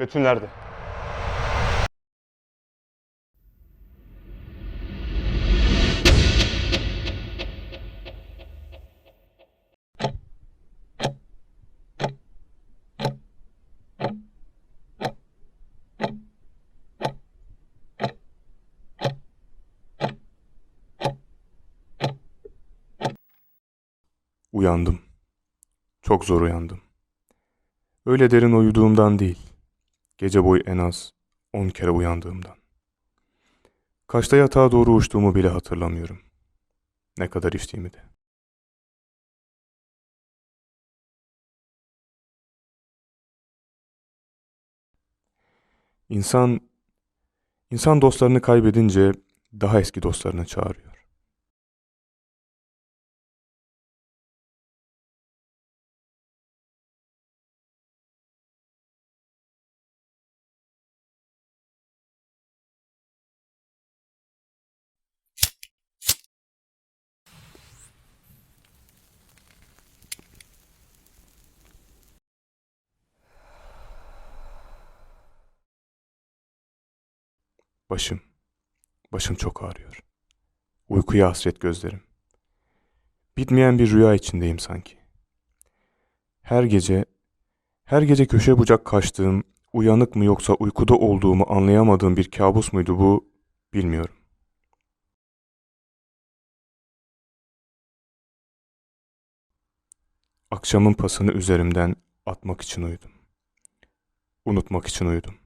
Betül nerede? Uyandım. Çok zor uyandım. Öyle derin uyuduğumdan değil. Gece boyu en az 10 kere uyandığımdan. Kaçta yatağa doğru uçtuğumu bile hatırlamıyorum. Ne kadar içtiğimi de. İnsan, insan dostlarını kaybedince daha eski dostlarını çağırıyor. Başım, başım çok ağrıyor. Uykuya hasret gözlerim. Bitmeyen bir rüya içindeyim sanki. Her gece, her gece köşe bucak kaçtığım, uyanık mı yoksa uykuda olduğumu anlayamadığım bir kabus muydu bu, bilmiyorum. Akşamın pasını üzerimden atmak için uyudum. Unutmak için uyudum.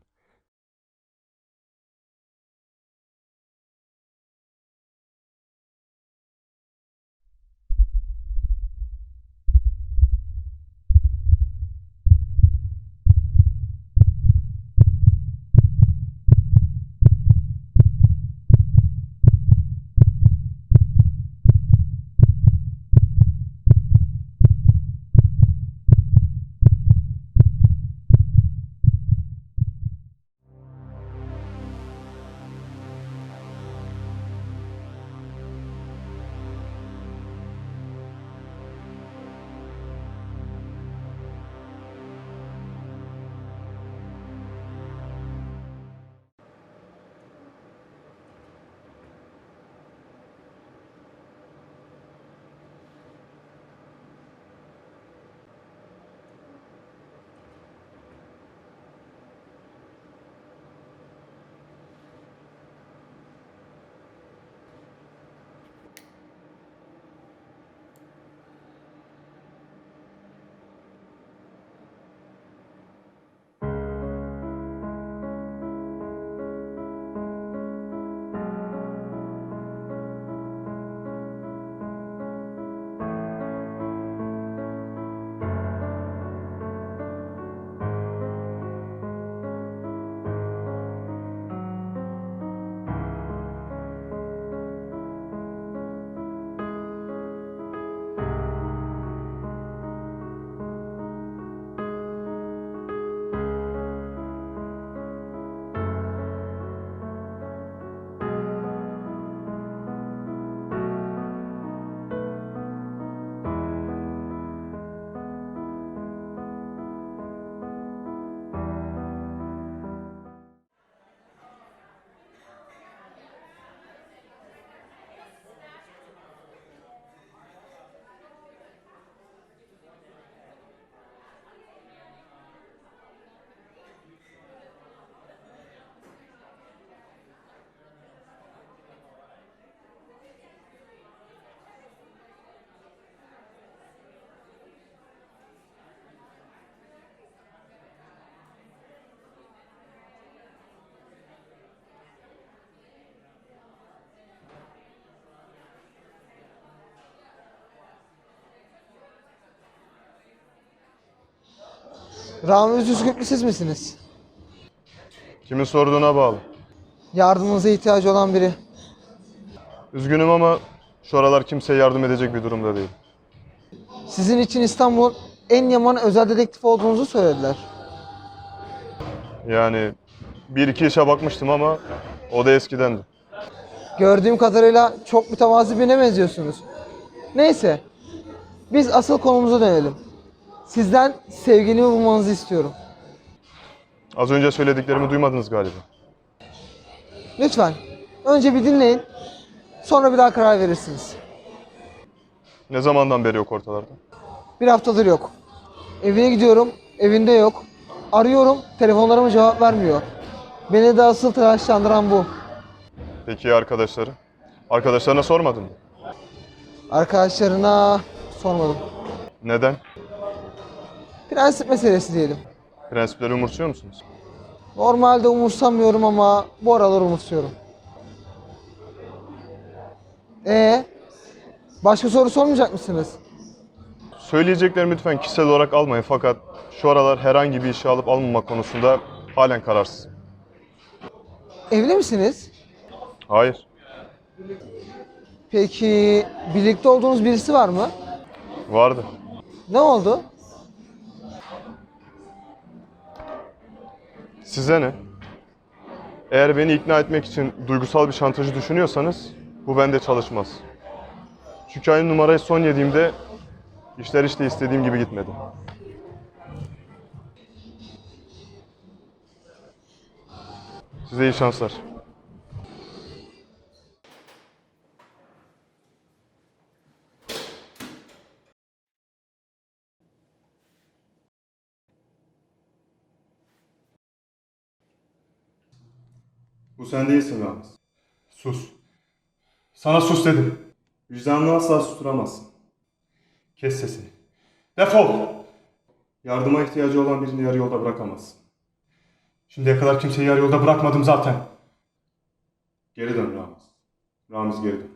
Ramiz Üzgüplü siz misiniz? Kimin sorduğuna bağlı. Yardımınıza ihtiyacı olan biri. Üzgünüm ama şu aralar kimseye yardım edecek bir durumda değil. Sizin için İstanbul en yaman özel dedektif olduğunuzu söylediler. Yani bir iki işe bakmıştım ama o da eskidendi. Gördüğüm kadarıyla çok mütevazi birine benziyorsunuz. Neyse. Biz asıl konumuza dönelim. Sizden sevgilimi bulmanızı istiyorum. Az önce söylediklerimi duymadınız galiba. Lütfen. Önce bir dinleyin. Sonra bir daha karar verirsiniz. Ne zamandan beri yok ortalarda? Bir haftadır yok. Evine gidiyorum, evinde yok. Arıyorum, telefonlarıma cevap vermiyor. Beni de asıl telaşlandıran bu. Peki ya arkadaşları? Arkadaşlarına sormadın mı? Arkadaşlarına sormadım. Neden? Prensip meselesi diyelim. Prensipleri umursuyor musunuz? Normalde umursamıyorum ama bu aralar umursuyorum. Ee, başka soru sormayacak mısınız? Söyleyeceklerimi lütfen kişisel olarak almayın fakat şu aralar herhangi bir işe alıp almama konusunda halen kararsızım. Evli misiniz? Hayır. Peki birlikte olduğunuz birisi var mı? Vardı. Ne oldu? Size ne? Eğer beni ikna etmek için duygusal bir şantajı düşünüyorsanız bu bende çalışmaz. Çünkü aynı numarayı son yediğimde işler işte istediğim gibi gitmedi. Size iyi şanslar. Bu sen değilsin Ramiz. Sus. Sana sus dedim. Vicdanını asla susturamazsın. Kes sesini. Defol! Yardıma ihtiyacı olan birini yarı yolda bırakamazsın. Şimdiye kadar kimseyi yarı yolda bırakmadım zaten. Geri dön Ramiz. Ramiz geri dön.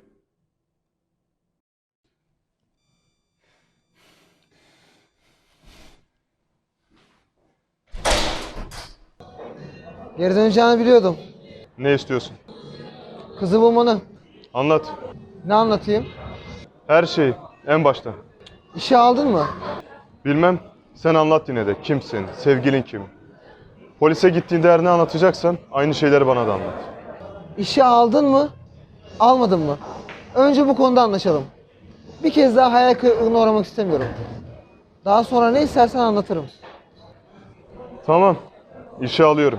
Geri döneceğini biliyordum. Ne istiyorsun? Kızı bulmanı. Anlat. Ne anlatayım? Her şeyi. En başta. İşe aldın mı? Bilmem. Sen anlat yine de. Kimsin? Sevgilin kim? Polise gittiğinde her ne anlatacaksan aynı şeyleri bana da anlat. İşe aldın mı? Almadın mı? Önce bu konuda anlaşalım. Bir kez daha hayal kırıklığına uğramak istemiyorum. Daha sonra ne istersen anlatırım. Tamam. İşe alıyorum.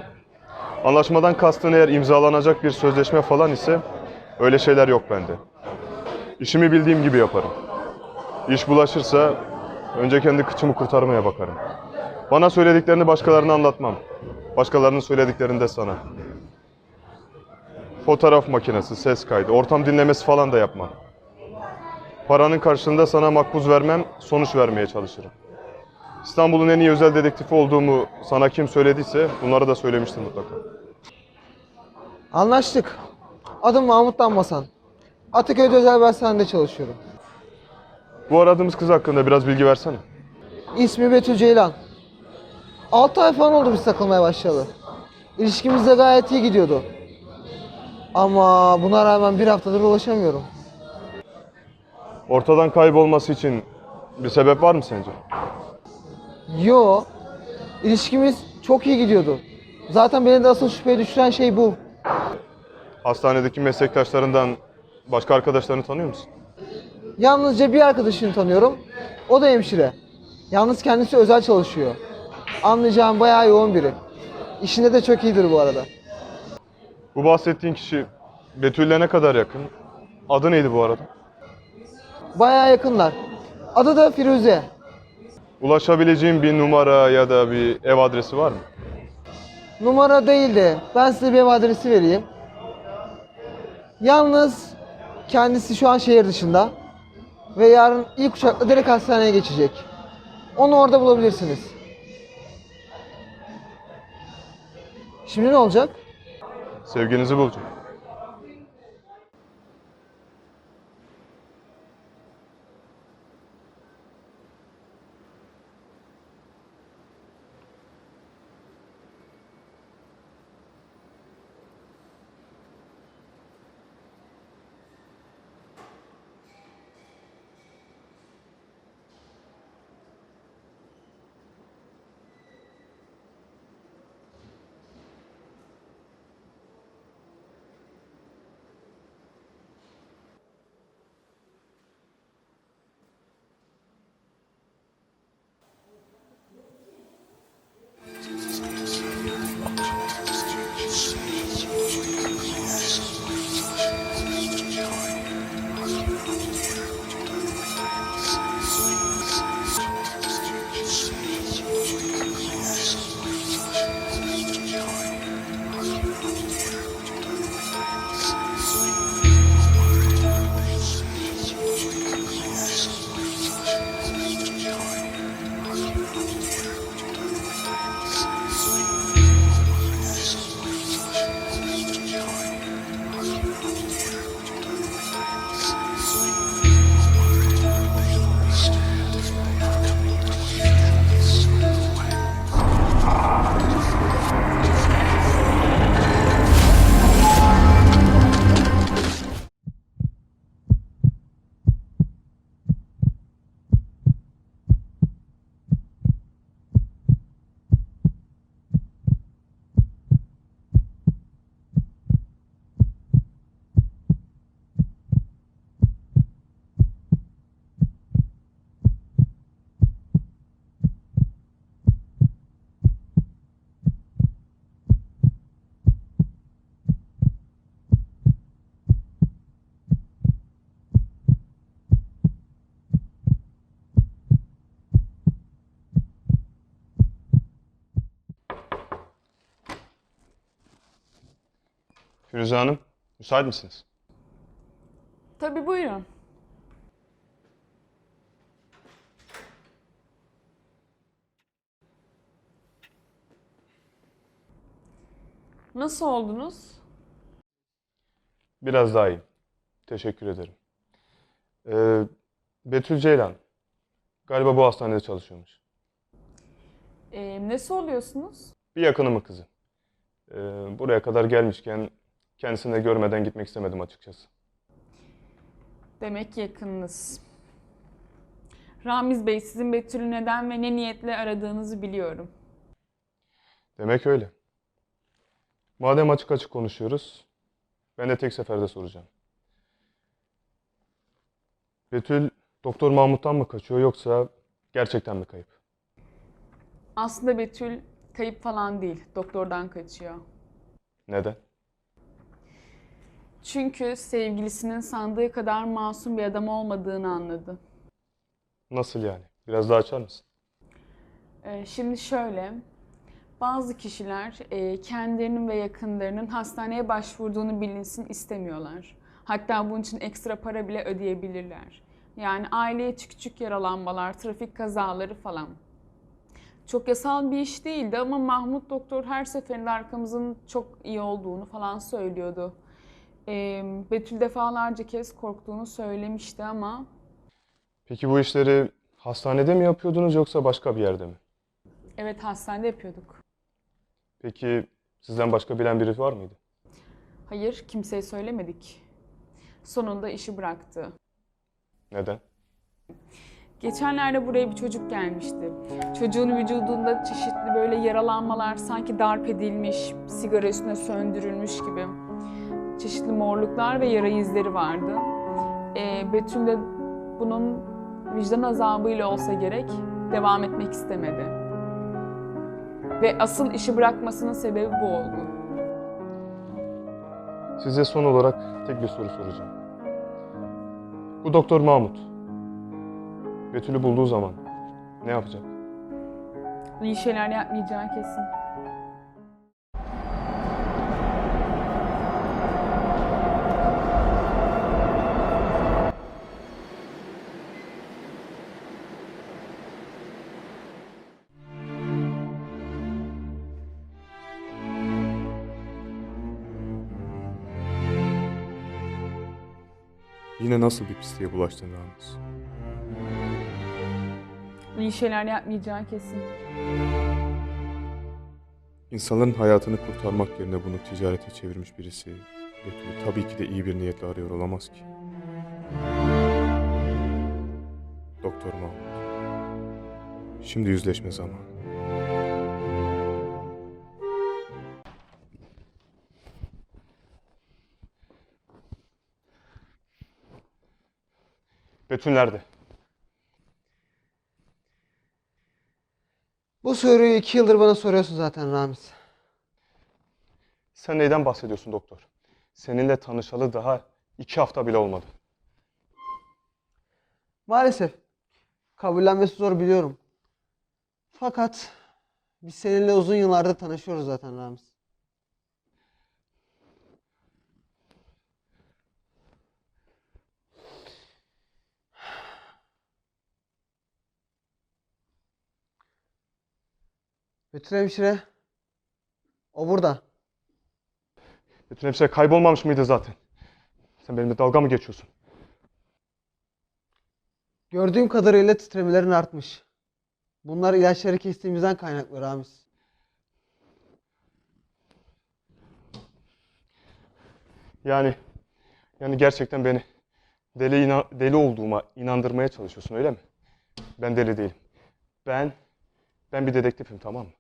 Anlaşmadan kastın eğer imzalanacak bir sözleşme falan ise öyle şeyler yok bende. İşimi bildiğim gibi yaparım. İş bulaşırsa önce kendi kıçımı kurtarmaya bakarım. Bana söylediklerini başkalarına anlatmam. Başkalarının söylediklerini de sana. Fotoğraf makinesi, ses kaydı, ortam dinlemesi falan da yapmam. Paranın karşılığında sana makbuz vermem, sonuç vermeye çalışırım. İstanbul'un en iyi özel dedektifi olduğumu sana kim söylediyse bunları da söylemiştim mutlaka. Anlaştık. Adım Mahmut Danbasan. Ataköy'de özel hastanede çalışıyorum. Bu aradığımız kız hakkında biraz bilgi versene. İsmi Betül Ceylan. 6 ay falan oldu biz takılmaya başlayalı. İlişkimiz de gayet iyi gidiyordu. Ama buna rağmen bir haftadır ulaşamıyorum. Ortadan kaybolması için bir sebep var mı sence? Yo, ilişkimiz çok iyi gidiyordu. Zaten beni de asıl şüpheye düşüren şey bu. Hastanedeki meslektaşlarından başka arkadaşlarını tanıyor musun? Yalnızca bir arkadaşını tanıyorum. O da hemşire. Yalnız kendisi özel çalışıyor. Anlayacağım bayağı yoğun biri. İşinde de çok iyidir bu arada. Bu bahsettiğin kişi Betül'le ne kadar yakın? Adı neydi bu arada? Bayağı yakınlar. Adı da Firuze. Ulaşabileceğim bir numara ya da bir ev adresi var mı? Numara değil de ben size bir ev adresi vereyim. Yalnız kendisi şu an şehir dışında. Ve yarın ilk uçakla direkt hastaneye geçecek. Onu orada bulabilirsiniz. Şimdi ne olacak? Sevginizi bulacağım. Firuze Hanım, müsait misiniz? Tabii buyurun. Nasıl oldunuz? Biraz daha iyiyim. Teşekkür ederim. Ee, Betül Ceylan. Galiba bu hastanede çalışıyormuş. Ee, nesi oluyorsunuz? Bir yakınımın kızı. Ee, buraya kadar gelmişken kendisini de görmeden gitmek istemedim açıkçası. Demek yakınınız. Ramiz Bey, sizin Betül'ü neden ve ne niyetle aradığınızı biliyorum. Demek öyle. Madem açık açık konuşuyoruz, ben de tek seferde soracağım. Betül, Doktor Mahmut'tan mı kaçıyor yoksa gerçekten mi kayıp? Aslında Betül kayıp falan değil, doktordan kaçıyor. Neden? Çünkü sevgilisinin sandığı kadar masum bir adam olmadığını anladı. Nasıl yani? Biraz daha açar mısın? Ee, Şimdi şöyle, bazı kişiler e, kendilerinin ve yakınlarının hastaneye başvurduğunu bilinsin istemiyorlar. Hatta bunun için ekstra para bile ödeyebilirler. Yani aileye küçük küçük yaralanmalar, trafik kazaları falan. Çok yasal bir iş değildi ama Mahmut doktor her seferinde arkamızın çok iyi olduğunu falan söylüyordu. Ee, Betül defalarca kez korktuğunu söylemişti ama Peki bu işleri hastanede mi yapıyordunuz yoksa başka bir yerde mi? evet hastanede yapıyorduk. Peki sizden başka bilen biri var mıydı? Hayır, kimseye söylemedik. Sonunda işi bıraktı. Neden? Geçenlerde buraya bir çocuk gelmişti. Çocuğun vücudunda çeşitli böyle yaralanmalar, sanki darp edilmiş, sigara üstüne söndürülmüş gibi çeşitli morluklar ve yara izleri vardı. Ee, Betül de bunun vicdan azabıyla olsa gerek devam etmek istemedi. Ve asıl işi bırakmasının sebebi bu oldu. Size son olarak tek bir soru soracağım. Bu Doktor Mahmut, Betül'ü bulduğu zaman ne yapacak? İyi şeyler yapmayacağı kesin. Yine nasıl bir pisliğe bulaştın Ramiz? İyi şeyler yapmayacağı kesin. İnsanların hayatını kurtarmak yerine bunu ticarete çevirmiş birisi Betül'ü tabii ki de iyi bir niyetle arıyor olamaz ki. Doktor Mahmut. Şimdi yüzleşme zamanı. Betül nerede? Bu soruyu iki yıldır bana soruyorsun zaten Ramiz. Sen neyden bahsediyorsun doktor? Seninle tanışalı daha iki hafta bile olmadı. Maalesef. Kabullenmesi zor biliyorum. Fakat biz seninle uzun yıllardır tanışıyoruz zaten Ramiz. Betül hemşire. O burada. Betül hemşire kaybolmamış mıydı zaten? Sen benimle dalga mı geçiyorsun? Gördüğüm kadarıyla titremelerin artmış. Bunlar ilaçları kestiğimizden kaynaklı Ramiz. Yani yani gerçekten beni deli ina- deli olduğuma inandırmaya çalışıyorsun öyle mi? Ben deli değilim. Ben ben bir dedektifim tamam mı?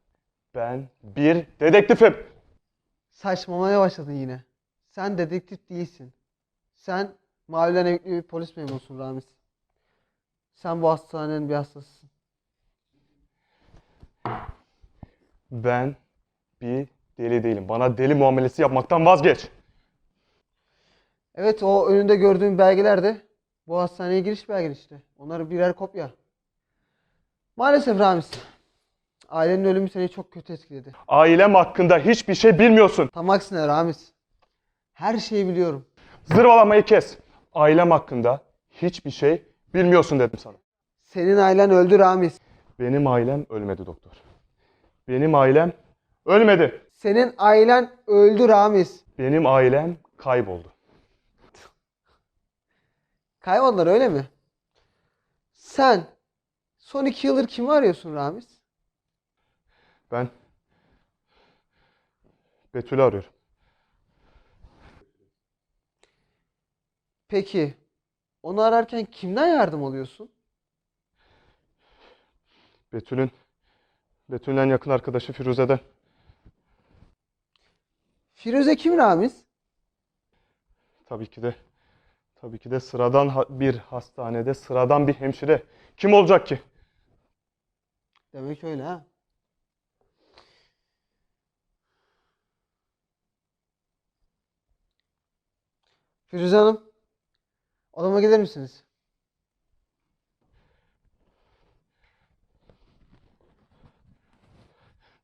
Ben bir dedektifim. Saçmalamaya başladın yine. Sen dedektif değilsin. Sen mahallen emekli bir polis memurusun Ramiz. Sen bu hastanenin bir hastasısın. Ben bir deli değilim. Bana deli muamelesi yapmaktan vazgeç. Evet o önünde gördüğün belgeler de bu hastaneye giriş belgen işte. Onlar birer kopya. Maalesef Ramiz. Ailenin ölümü seni çok kötü etkiledi. Ailem hakkında hiçbir şey bilmiyorsun. Tam aksine Ramiz. Her şeyi biliyorum. Zırvalamayı kes. Ailem hakkında hiçbir şey bilmiyorsun dedim sana. Senin ailen öldü Ramiz. Benim ailem ölmedi doktor. Benim ailem ölmedi. Senin ailen öldü Ramiz. Benim ailem kayboldu. Kayboldular öyle mi? Sen son iki yıldır kimi arıyorsun Ramiz? Ben Betül'ü arıyorum. Peki onu ararken kimden yardım alıyorsun? Betül'ün Betül'ün en yakın arkadaşı Firuze'den. Firuze kim Ramiz? Tabii ki de tabii ki de sıradan ha- bir hastanede sıradan bir hemşire. Kim olacak ki? Demek öyle ha. Firuze Hanım, odama gelir misiniz?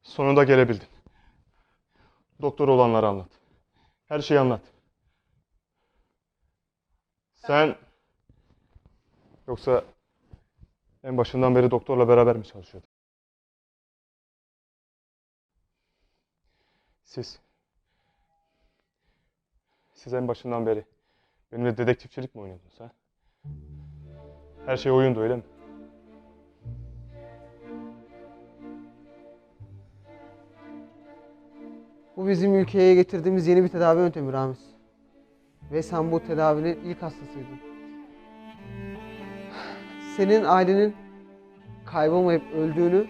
Sonunda gelebildin. Doktor olanları anlat. Her şeyi anlat. Sen yoksa en başından beri doktorla beraber mi çalışıyordun? Siz siz en başından beri benimle dedektifçilik mi oynuyordunuz ha? Her şey oyundu öyle mi? Bu bizim ülkeye getirdiğimiz yeni bir tedavi yöntemi Ramiz. Ve sen bu tedavinin ilk hastasıydın. Senin ailenin kaybolmayıp öldüğünü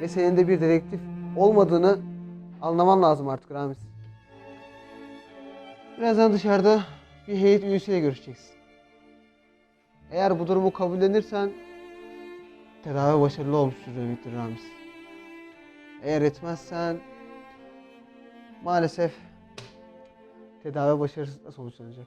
ve senin de bir dedektif olmadığını anlaman lazım artık Ramiz. Birazdan dışarıda bir heyet üyesiyle görüşeceksin. Eğer bu durumu kabullenirsen tedavi başarılı olmuştur demektir Ramiz. Eğer etmezsen maalesef tedavi başarısızla sonuçlanacak.